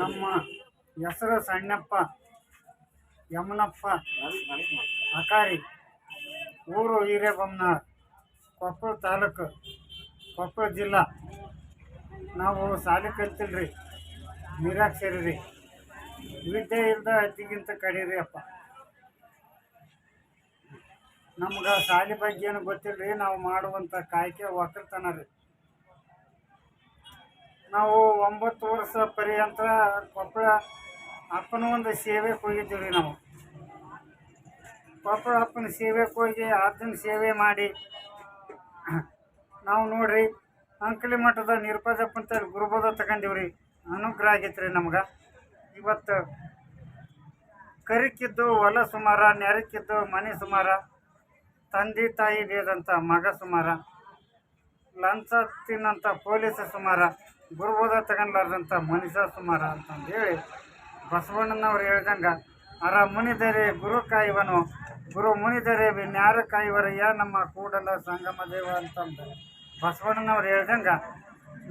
ನಮ್ಮ ಹೆಸರು ಸಣ್ಣಪ್ಪ, ಯಮನಪ್ಪ, ಅಕಾರಿ, ಊರು ಹಿರೇಬೊಮ್ಮನಾಳ್ ಕೊಪ್ಪಳ ತಾಲೂಕು ಕೊಪ್ಪಳ ಜಿಲ್ಲಾ. ನಾವು ಶಾಲೆ ಕಲ್ತಿಲ್ರಿ ನಿರಾಕ್ಷರಿ ರೀ ವಿದ್ಯೆ ಇಲ್ಲದ ಅತಿಗಿಂತ ಕಡೀರಿ ಅಪ್ಪ. ನಮ್ಗೆ ಶಾಲೆ ಬಗ್ಗೆ ಏನು ಗೊತ್ತಿಲ್ರಿ, ನಾವು ಮಾಡುವಂಥ ಕಾಯ್ಕೆ ಒಕ್ಕಲ್ತನ ರೀ. ನಾವು ಒಂಬತ್ತು ವರ್ಷ ಪರ್ಯಂತ ಕೊಪ್ಪಳ ಅಪ್ಪನ ಒಂದು ಸೇವೆ ಹೋಗಿದ್ದೀವಿ ರೀ ನಾವು. ಕೊಪ್ಪಳ ಅಪ್ಪನ ಸೇವೆ ಹೋಗಿ ಅದನ್ನ ಸೇವೆ ಮಾಡಿ, ನಾವು ನೋಡ್ರಿ, ಅಂಕಲಿ ಮಠದ ನಿರ್ಪದಪ್ಪ ಅಂತ ಗುರುಬೋಧ ತಗೊಂಡಿವ್ರಿ, ಅನುಗ್ರಹ ಆಗೈತೆ ರೀ ನಮ್ಗೆ. ಇವತ್ತು ಕರಿಕಿದ್ದು, ಹೊಲ ಸುಮಾರ, ನೆರಕಿದ್ದು, ಮನೆ ಸುಮಾರ, ತಂದೆ ತಾಯಿ ಬೇದಂಥ ಮಗ ಸುಮಾರ, ಲಂಚ ತಿನ್ನಂಥ ಪೊಲೀಸ್ ಸುಮಾರ ಗುರುಬೋಧ ತಗೊಂಡ್ಲಾರ್ದಂಥ ಮನುಷ್ಯ ಸುಮಾರ ಅಂತಂದು ಹೇಳಿ ಬಸವಣ್ಣನವ್ರು ಹೇಳ್ದಂಗೆ, ಅರ ಮುನಿದರೆ ಗುರು ಕಾಯುವನು, ಗುರು ಮುನಿದರೆ ನ್ಯಾರ ಕಾಯುವರಯ್ಯ ನಮ್ಮ ಕೂಡಲ ಸಂಗಮ ದೇವ ಅಂತಂದು ಬಸವಣ್ಣನವ್ರು ಹೇಳ್ದಂಗೆ,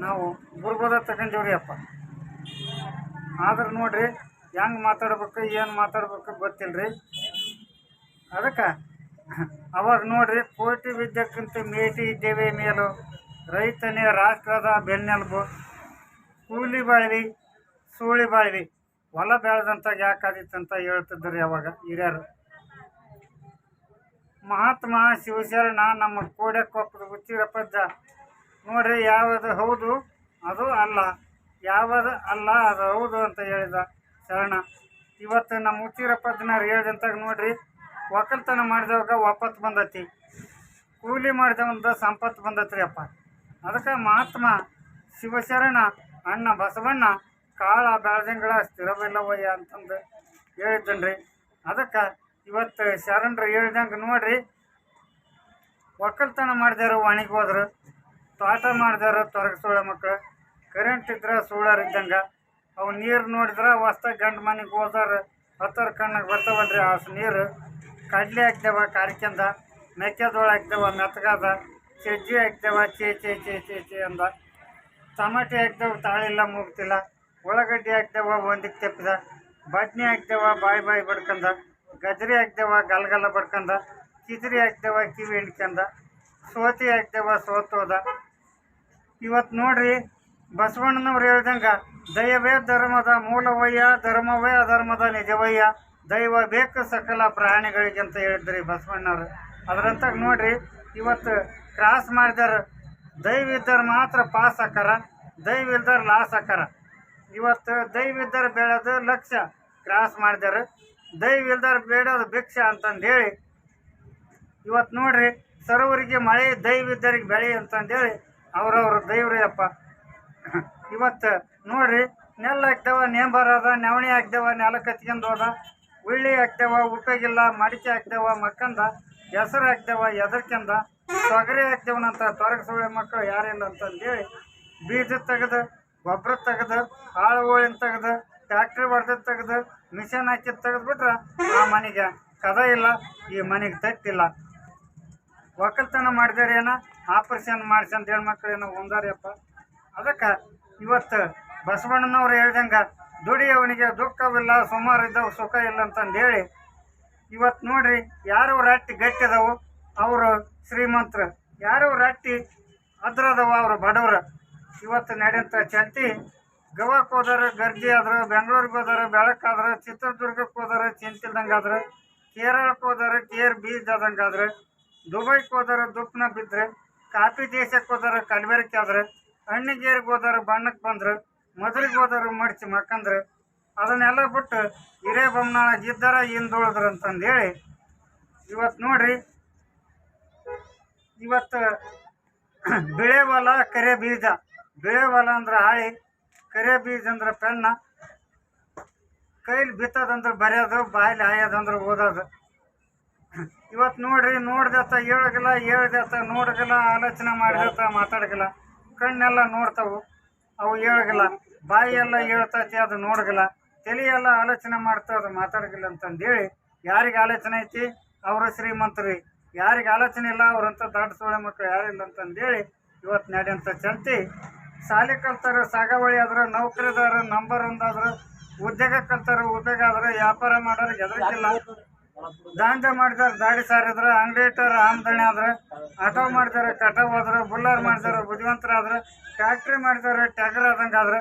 ನಾವು ಗುರುಬೋಧ ತಗೊಂಡಿವ್ರಿ ಅಪ್ಪ ಆದ್ರೆ ನೋಡ್ರಿ, ಹೆಂಗೆ ಮಾತಾಡ್ಬೇಕು, ಏನು ಮಾತಾಡ್ಬೇಕು ಗೊತ್ತಿಲ್ರಿ? ಅದಕ್ಕೆ, ಅವಾಗ ನೋಡ್ರಿ, ಕೋಟಿ ವಿದ್ಯಕ್ಕಿಂತ ಮೇಟಿ ಇದ್ದೇವೆ ಮೇಲು, ರೈತನೇ ರಾಷ್ಟ್ರದ ಬೆನ್ನೆಲುಬು. ಕೂಲಿ ಬಾಳ್ವಿ, ಸೂಳಿ ಬಾಳ್ವಿ, ಹೊಲ ಬೆಳೆದಂತ ಯಾಕಾದಿತ್ತಂತ ಹೇಳ್ತಿದ್ರಿ ಅವಾಗ ಹಿರಿಯರು. ಮಹಾತ್ಮ ಶಿವಶರಣ ನಮ್ಮ ಕೋಡೆಕೊಪ್ಪದ ಹುಚ್ಚಿರಪ್ಪಜ್ಜ ನೋಡ್ರಿ, ಯಾವುದು ಹೌದು, ಅದು ಅಲ್ಲ. ಯಾವುದು ಅಲ್ಲ, ಅದು ಹೌದು ಅಂತ ಹೇಳಿದ ಶರಣ. ಇವತ್ತು ನಮ್ಮ ಹುಚ್ಚಿರಪ್ಪಜ್ಜನವ್ರು ಹೇಳಿದಂತಾಗ ನೋಡ್ರಿ, ಒಕ್ಕಲ್ತನ ಮಾಡಿದವಾಗ ವಾಪಸ್ ಬಂದತಿ. ಕೂಲಿ ಮಾಡಿದವಂದ ಸಂಪತ್ತು ಬಂದತ್ರಿ ಅಪ್ಪ. ಅದಕ್ಕೆ ಮಹಾತ್ಮ ಶಿವಶರಣ ಅಣ್ಣ ಬಸವಣ್ಣ, ಕಾಳ ಬೆಳೆದಂಗಳ ಸ್ಥಿರವಿಲ್ಲವಯ್ಯ ಅಂತಂದು ಹೇಳಿದ್ದನ್ರಿ. ಅದಕ್ಕೆ ಇವತ್ತು ಶರಣರು ಹೇಳ್ದಂಗೆ ನೋಡ್ರಿ. ಒಕ್ಕಲ್ತನ ಮಾಡಿದಾರು ಒಣಗಿ ಹೋದ್ರು, ತೋಟ ಮಾಡಿದಾರು ತೊರಗ ಸೋಳ ಮಕ್ಕಳು ಕರೆಂಟ್ ಇದ್ರೆ ಸೋಳಾರ್ ಇದ್ದಂಗೆ, ಅವು ನೀರು ನೋಡಿದ್ರೆ ಹೊಸ್ತ ಗಂಡು ಮನೆಗೆ ಹೋದಾರ ಹತ್ತರ ಕಣ್ಣಿಗೆ ಬರ್ತಾವಲ್ರಿ ಆ ನೀರು. ಕಡಲೆ ಹಾಕ್ದೇವ ಕಾರ್ಕೆಂದ, ಮೆಕ್ಕೆಜೋಳ ಹಾಕ್ದೇವ ಮೆತ್ತಗಾದ ಚಜ್ಜಿ ಹಾಕ್ದೇವ ಚೇ ಚೇ ಚೇ ಚೇ ಚೇ ಅಂದ. ಟಮಾಟೆ ಹಾಕ್ದವ ತಾಳಿಲ್ಲ ಮುಗ್ತಿಲ್ಲ ಉಳ್ಳಾಗಡ್ಡಿ ಹಾಕ್ದವ ಒಂದಕ್ಕೆ ತೆಪ್ಪಿದ. ಬದ್ನಿ ಹಾಕ್ದವ, ಬಾಯಿ ಬಾಯಿ ಬಡ್ಕಂದ. ಗಜ್ರಿ ಹಾಕ್ದವ ಗಲ್ಗಲ್ಲ ಬಡ್ಕಂದ. ಕಿದ್ರಿ ಹಾಕ್ದವ, ಕಿವಿ ಹಿಂಡ್ಕಂದ ಸೋತಿ ಹಾಕ್ದವ ಸೋತೋದ ಇವತ್ತು ನೋಡ್ರಿ, ಬಸವಣ್ಣನವ್ರು ಹೇಳ್ದಂಗೆ, ದಯವೇ ಧರ್ಮದ ಮೂಲವಯ್ಯ, ಧರ್ಮವೇ ಅಧರ್ಮದ ನಿಜವಯ್ಯ. ದೈವ ಬೇಕು ಸಕಲ ಪ್ರಾಣಿಗಳಿಗೆ ಅಂತ ಹೇಳಿದ್ರಿ ಬಸವಣ್ಣವ್ರು. ಅದರಂತಾಗ ನೋಡ್ರಿ, ಇವತ್ತು ಕ್ರಾಸ್ ಮಾಡಿದಾರ. ದೈವ ಇದ್ದರೆ ಮಾತ್ರ ಪಾಸ್ ಹಾಕಾರ ದೈವ ಇಲ್ದಾರ ಲಾಸ್ ಹಾಕಾರ ಇವತ್ತು ದೈವ ಇದ್ದರೆ ಬೆಳೆದು ಲಕ್ಷ ಕ್ರಾಸ್ ಮಾಡಿದಾರೆ ದೈವ ಇಲ್ದಾರ ಬೇಡೋದು ಭಿಕ್ಷ ಅಂತಂದು ಹೇಳಿ, ಇವತ್ತು ನೋಡ್ರಿ, ಸರೋವರಿಗೆ ಮಳೆ ದೈವಿದ್ದರಿಗೆ ಬೆಳೆ ಅಂತಂದೇಳಿ ಅವ್ರವ್ರ ದೈವ್ರಿ ಅಪ್ಪ. ಇವತ್ತು ನೋಡ್ರಿ ನೆಲ್ಲ ಹಾಕ್ದವ, ನೇಂಬರ್ ಅದ, ನವಣಿ ಹಾಕ್ದವ, ನೆಲ ಕತ್ಕೊಂಡು ಹೋದ, ಉಳ್ಳಿ ಹಾಕ್ದವ ಉಪಯೋಗಿಲ್ಲ ಮಡಿಕೆ ಹಾಕ್ದವ, ಮಕ್ಕಂದ, ಹೆಸರು ಹಾಕ್ದವ, ಎದರ್ಕಂದ ತೊಗರಿ ಹಾಕ್ದೇವನಂತ ತೊರಗ ಸುಳ್ಳೆ ಮಕ್ಕಳು ಯಾರಿಲ್ಲ ಅಂತಂದೇಳಿ, ಬೀಜ ತೆಗೆದು, ಗೊಬ್ಬರ ತೆಗೆದು ಹೋಳಿನ ತೆಗೆದು ಟ್ಯಾಕ್ಟ್ರಿ ಹೊಡೆದ ತೆಗೆದು ಮಿಷನ್ ಹಾಕಿದ್ ತೆಗೆದ್ಬಿಟ್ರೆ ಆ ಮನೆಗೆ ಕದ ಇಲ್ಲ, ಈ ಮನೆಗೆ ತಟ್ಟಿಲ್ಲ. ಒಕ್ಕಲ್ತನ ಮಾಡಿದಾರೆ ಏನೋ? ಆಪರೇಷನ್ ಮಾಡಿಸಿ ಅಂತ ಹೆಣ್ಮಕ್ಳು ಏನೋ ಒಂದಾರಿಯಪ್ಪ ಅದಕ್ಕೆ ಇವತ್ತು ಬಸವಣ್ಣನವ್ರು ಹೇಳ್ದಂಗೆ, ದುಡಿಯವನಿಗೆ ದುಃಖವಿಲ್ಲ, ಸುಮಾರು ಇದ್ದವು ಸುಖ ಇಲ್ಲ ಅಂತಂದು ಹೇಳಿ ಇವತ್ತು ನೋಡ್ರಿ ಯಾರು ರಟ್ಟಿ ಗಟ್ಟಿದವು ಅವರು ಶ್ರೀಮಂತರು. ಯಾರು ರಟ್ಟಿ, ಅದ್ರದವ ಅವರು ಬಡವರು. ಇವತ್ತು ನಡೆಯಂಥ ಚಂತಿ ಗೋವಾಕ್ಕೆ ಹೋದಾರ, ಗರ್ಜಿ ಆದ್ರೆ, ಬೆಂಗಳೂರಿಗೆ ಹೋದಾರ ಬೆಳಕಾದ್ರೆ ಚಿತ್ರದುರ್ಗಕ್ಕೆ ಹೋದಾರ ಚಿಂತಿಲ್ದಂಗಾದ್ರೆ ಕೇರಳಕ್ಕೆ ಹೋದಾರ, ಕೇರ್ ಬೀಜ್ ಆದಂಗೆ ಆದ್ರೆ ದುಬೈಗೆ ಹೋದಾರ ದುಪ್ಪನ ಬಿದ್ದರೆ ಕಾಫಿ ದೇಶಕ್ಕೆ ಹೋದಾರ, ಕಲಬೆರಕೆ ಆದ್ರೆ, ಹಣ್ಣಿಗೇರಿಗೆ ಹೋದಾರ ಬಣ್ಣಕ್ಕೆ ಬಂದ್ರ ಮೊದಲಿಗೆ ಹೋದಾರ, ಮಡ್ಚಿ ಮಕ್ಕಂದ್ರೆ, ಅದನ್ನೆಲ್ಲ ಬಿಟ್ಟು ಹಿರೇ ಬೊಮ್ಮನ ಇದ್ದಾರ ಹಿಂದುಳಿದ್ರು ಅಂತಂದೇಳಿ ಇವತ್ತು ನೋಡ್ರಿ ಇವತ್ತು ಬಿಳೆ ಹೊಲ ಕರೆ ಬೀಜ. ಬಿಳೆ ಹೊಲ ಅಂದ್ರೆ ಹಾಳಿ, ಕರೆ ಬೀಜ ಅಂದ್ರೆ ಪೆನ್ನ. ಕೈಲಿ ಬಿತ್ತದಂದ್ರೆ ಬರೆಯೋದು, ಬಾಯಲ್ಲಿ ಹಾಯೋದಂದ್ರೆ ಓದೋದು. ಇವತ್ತು ನೋಡ್ರಿ ನೋಡ್ದತ್ತ ಹೇಳಗಿಲ್ಲ ಹೇಳ್ದತ್ತ ನೋಡಗಿಲ್ಲ ಆಲೋಚನೆ ಮಾಡಿದತ್ತ ಮಾತಾಡಗಿಲ್ಲ ಕಣ್ಣೆಲ್ಲ ನೋಡ್ತಾವು, ಅವು ಹೇಳಗಿಲ್ಲ ಬಾಯಿ ಎಲ್ಲ ಹೇಳ್ತೈತಿ, ಅದು ನೋಡಗಿಲ್ಲ ತಲೆ ಎಲ್ಲ ಆಲೋಚನೆ ಮಾಡ್ತಾ ಅದು ಮಾತಾಡಗಿಲ್ಲ ಅಂತಂದೇಳಿ ಯಾರಿಗೆ ಆಲೋಚನೆ ಐತಿ? ಅವರು ಶ್ರೀಮಂತರು. ಯಾರಿಗೆ ಆಲೋಚನೆ ಇಲ್ಲ, ಅವ್ರಂತ ದೊಡ್ಡ ಸೋಳೆ ಮಕ್ಕಳು ಯಾರಿಲ್ಲ ಅಂತಂದೇಳಿ ಇವತ್ತು ನಡೆಯಂಥ ಚಂತಿ ಶಾಲೆ ಕಲ್ತಾರ ಸಾಗವಳಿ ಆದ್ರೆ, ನೌಕರಿದಾರ ನಂಬರ್ ಒಂದಾದ್ರೆ ಉದ್ಯೋಗ ಕಲ್ತಾರ ಉದ್ಯೋಗ ಆದ್ರೆ, ವ್ಯಾಪಾರ ಮಾಡೋರು ಎದರಿಕಿಲ್ಲ ದಾಂಧೆ ಮಾಡಿದಾರೆ ದಾಡಿ ಸಾರಿದ್ರೆ ಅಂಗಡಿ ಇಟ್ಟಾರ ಆಮದಣಿ ಆದ್ರೆ, ಆಟೋ ಮಾಡಿದಾರೆ ಕಟಾವ್ ಆದ್ರೆ ಬುಲ್ಲರ್ ಮಾಡಿದಾರೆ ಬುದ್ಧಿವಂತರಾದ್ರೆ ಫ್ಯಾಕ್ಟ್ರಿ ಮಾಡಿದಾರೆ ಟ್ಯಾಗರ್ ಆದಂಗೆ ಆದ್ರೆ.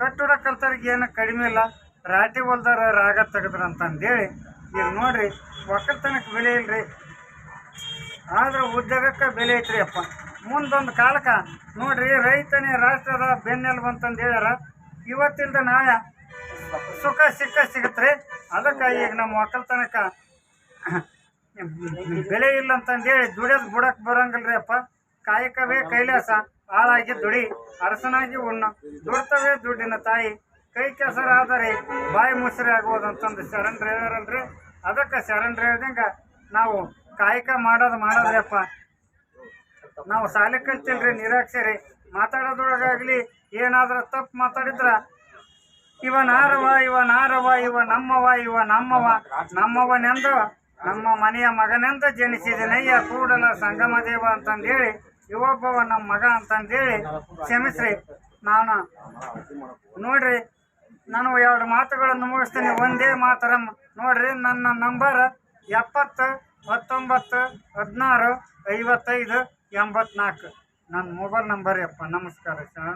ಕಟ್ಟಡ ಕಲ್ತಾರಿಗೆ ಏನು ಕಡಿಮೆ ಇಲ್ಲ. ರಾಟಿ ಹೊಲ್ದಾರ ರಾಗ ತೆಗೆದ್ರ ಅಂತಂದೇಳಿ. ಈಗ ನೋಡ್ರಿ, ಒಕ್ಕಲ್ತನಕ್ಕೆ ಬೆಲೆ ಇಲ್ರಿ. ಆದ್ರೆ ಉದ್ಯೋಗಕ್ಕೆ ಬೆಲೆ ಐತ್ರಿ ಅಪ್ಪ ಮುಂದೊಂದು ಕಾಲಕ್ಕೆ ನೋಡ್ರಿ ರೈತನೇ ರಾಷ್ಟ್ರದ ಬೆನ್ನೆಲ್ ಅಂತಂದು ಹೇಳ್ಯಾರ. ಇವತ್ತಿಂದ ನಾಳೆ ಸುಖ, ಸಿಕ್ಕ ಸಿಗತ್ರಿ. ಅದಕ್ಕೆ ಈಗ ನಮ್ಮ ಒಕ್ಕಲ್ತನಕ ಬೆಲೆ ಇಲ್ಲ ಅಂತಂದೇಳಿ ದುಡಿಯೋದು ಬಿಡಕ್ಕೆ ಬರಂಗಿಲ್ರಿ ಅಪ್ಪ ಕಾಯಕವೇ ಕೈಲಾಸ, ಹಾಳಾಗಿ ದುಡಿ, ಅರಸನಾಗಿ ಉಣ್ಣ. ದುಡ್ತವೇ ದುಡ್ಡಿನ ತಾಯಿ. ಕೈ ಕೆಸರಾದರೆ ಬಾಯಿ ಮುಸರಿ ಆಗ್ಬೋದು ಅಂತಂದು ಶರಣರು ಹೇಳ್ಯಾರಲ್ರಿ ಅದಕ್ಕೆ ಶರಣರು ಹೇಳ್ದಂಗೆ ನಾವು ಕಾಯಕ ಮಾಡೋದು ಮಾಡೋದ್ರಪ್ಪ. ನಾವು ಸಾಲಿ ಕಲ್ತಿಲ್ರಿ, ನಿರಾಕ್ಷರಿ. ಮಾತಾಡೋದ್ರೊಳಗಾಗ್ಲಿ ಏನಾದ್ರೂ ತಪ್ಪು ಮಾತಾಡಿದ್ರ, ಇವ ನಾರವ ಇವ ನಾರವ, ಇವ ನಮ್ಮವ ಇವ ನಮ್ಮವ, ನಮ್ಮವನೆಂದು, ನಮ್ಮ ಮನೆಯ ಮಗನೆಂದು ಜನಿಸಿದನಯ್ಯ ಕೂಡಲ ಸಂಗಮ ದೇವ ಅಂತಂದೇಳಿ ಇವೊಬ್ಬವ ನಮ್ಮ ಮಗ ಅಂತಂದೇಳಿ ಕ್ಷಮಿಸ್ರಿ. ನಾನು ನೋಡ್ರಿ, ನಾನು ಎರಡು ಮಾತುಗಳನ್ನು ಮುಗಿಸ್ತೀನಿ. ಒಂದೇ ಮಾತರ ನೋಡ್ರಿ, ನನ್ನ ನಂಬರ್ ಎಪ್ಪತ್ತು ಹತ್ತೊಂಬತ್ತು ಹದಿನಾರು ಐವತ್ತೈದು ಎಂಬತ್ನಾಲ್ಕು. ನನ್ನ ಮೊಬೈಲ್ ನಂಬರ್ ಯಪ್ಪ ನಮಸ್ಕಾರ ಶರಣ.